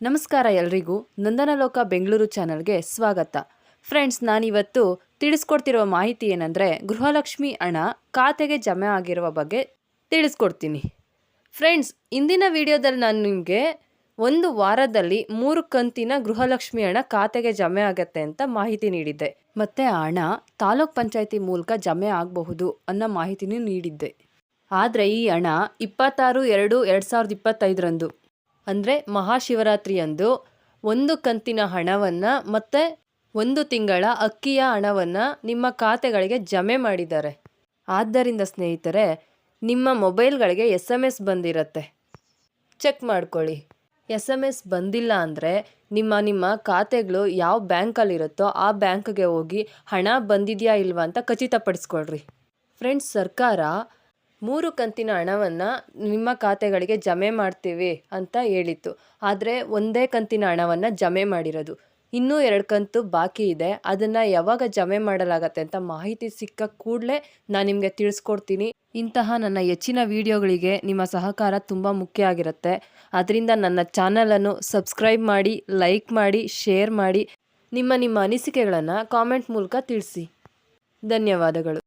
ನಮಸ್ಕಾರ ಎಲ್ರಿಗೂ ನಂದನಲೋಕ ಬೆಂಗಳೂರು ಚಾನಲ್ಗೆ ಸ್ವಾಗತ. ಫ್ರೆಂಡ್ಸ್, ನಾನಿವತ್ತು ತಿಳಿಸ್ಕೊಡ್ತಿರುವ ಮಾಹಿತಿ ಏನಂದರೆ ಗೃಹಲಕ್ಷ್ಮಿ ಹಣ ಖಾತೆಗೆ ಜಮೆ ಆಗಿರುವ ಬಗ್ಗೆ ತಿಳಿಸ್ಕೊಡ್ತೀನಿ. ಫ್ರೆಂಡ್ಸ್, ಇಂದಿನ ವಿಡಿಯೋದಲ್ಲಿ ನಾನು ನಿಮಗೆ ಒಂದು ವಾರದಲ್ಲಿ ಮೂರು ಕಂತಿನ ಗೃಹಲಕ್ಷ್ಮಿ ಹಣ ಖಾತೆಗೆ ಜಮೆ ಆಗತ್ತೆ ಅಂತ ಮಾಹಿತಿ ನೀಡಿದ್ದೆ. ಮತ್ತು ಆ ಹಣ ತಾಲೂಕ್ ಪಂಚಾಯತಿ ಮೂಲಕ ಜಮೆ ಆಗಬಹುದು ಅನ್ನೋ ಮಾಹಿತಿನೂ ನೀಡಿದ್ದೆ. ಆದರೆ ಈ ಹಣ ಇಪ್ಪತ್ತಾರು ಎರಡು ಎರಡು ಸಾವಿರದ ಇಪ್ಪತ್ತೈದರಂದು ಅಂದರೆ ಮಹಾಶಿವರಾತ್ರಿಯಂದು ಒಂದು ಕಂತಿನ ಹಣವನ್ನು ಮತ್ತು ಒಂದು ತಿಂಗಳ ಅಕ್ಕಿಯ ಹಣವನ್ನು ನಿಮ್ಮ ಖಾತೆಗಳಿಗೆ ಜಮೆ ಮಾಡಿದ್ದಾರೆ. ಆದ್ದರಿಂದ ಸ್ನೇಹಿತರೆ, ನಿಮ್ಮ ಮೊಬೈಲ್ಗಳಿಗೆ ಎಸ್ ಎಂ ಎಸ್ ಬಂದಿರತ್ತೆ. ಚೆಕ್ ಮಾಡ್ಕೊಳ್ಳಿ. ಎಸ್ ಎಂ ಎಸ್ ಬಂದಿಲ್ಲ ಅಂದರೆ ನಿಮ್ಮ ನಿಮ್ಮ ಖಾತೆಗಳು ಯಾವ ಬ್ಯಾಂಕಲ್ಲಿರುತ್ತೋ ಆ ಬ್ಯಾಂಕ್ಗೆ ಹೋಗಿ ಹಣ ಬಂದಿದೆಯಾ ಇಲ್ವಾ ಅಂತ ಖಚಿತಪಡಿಸ್ಕೊಳ್ರಿ. ಫ್ರೆಂಡ್ಸ್, ಸರ್ಕಾರ ಮೂರು ಕಂತಿನ ಹಣವನ್ನು ನಿಮ್ಮ ಖಾತೆಗಳಿಗೆ ಜಮೆ ಮಾಡ್ತೀವಿ ಅಂತ ಹೇಳಿತ್ತು. ಆದರೆ ಒಂದೇ ಕಂತಿನ ಹಣವನ್ನು ಜಮೆ ಮಾಡಿರೋದು. ಇನ್ನೂ ಎರಡು ಕಂತು ಬಾಕಿ ಇದೆ. ಅದನ್ನು ಯಾವಾಗ ಜಮೆ ಮಾಡಲಾಗತ್ತೆ ಅಂತ ಮಾಹಿತಿ ಸಿಕ್ಕ ಕೂಡಲೇ ನಾನು ನಿಮಗೆ ತಿಳಿಸ್ಕೊಡ್ತೀನಿ. ಇಂತಹ ನನ್ನ ಹೆಚ್ಚಿನ ವಿಡಿಯೋಗಳಿಗೆ ನಿಮ್ಮ ಸಹಕಾರ ತುಂಬ ಮುಖ್ಯ ಆಗಿರುತ್ತೆ. ಅದರಿಂದ ನನ್ನ ಚಾನಲನ್ನು ಸಬ್ಸ್ಕ್ರೈಬ್ ಮಾಡಿ, ಲೈಕ್ ಮಾಡಿ, ಶೇರ್ ಮಾಡಿ. ನಿಮ್ಮ ನಿಮ್ಮ ಅನಿಸಿಕೆಗಳನ್ನು ಕಾಮೆಂಟ್ ಮೂಲಕ ತಿಳಿಸಿ. ಧನ್ಯವಾದಗಳು.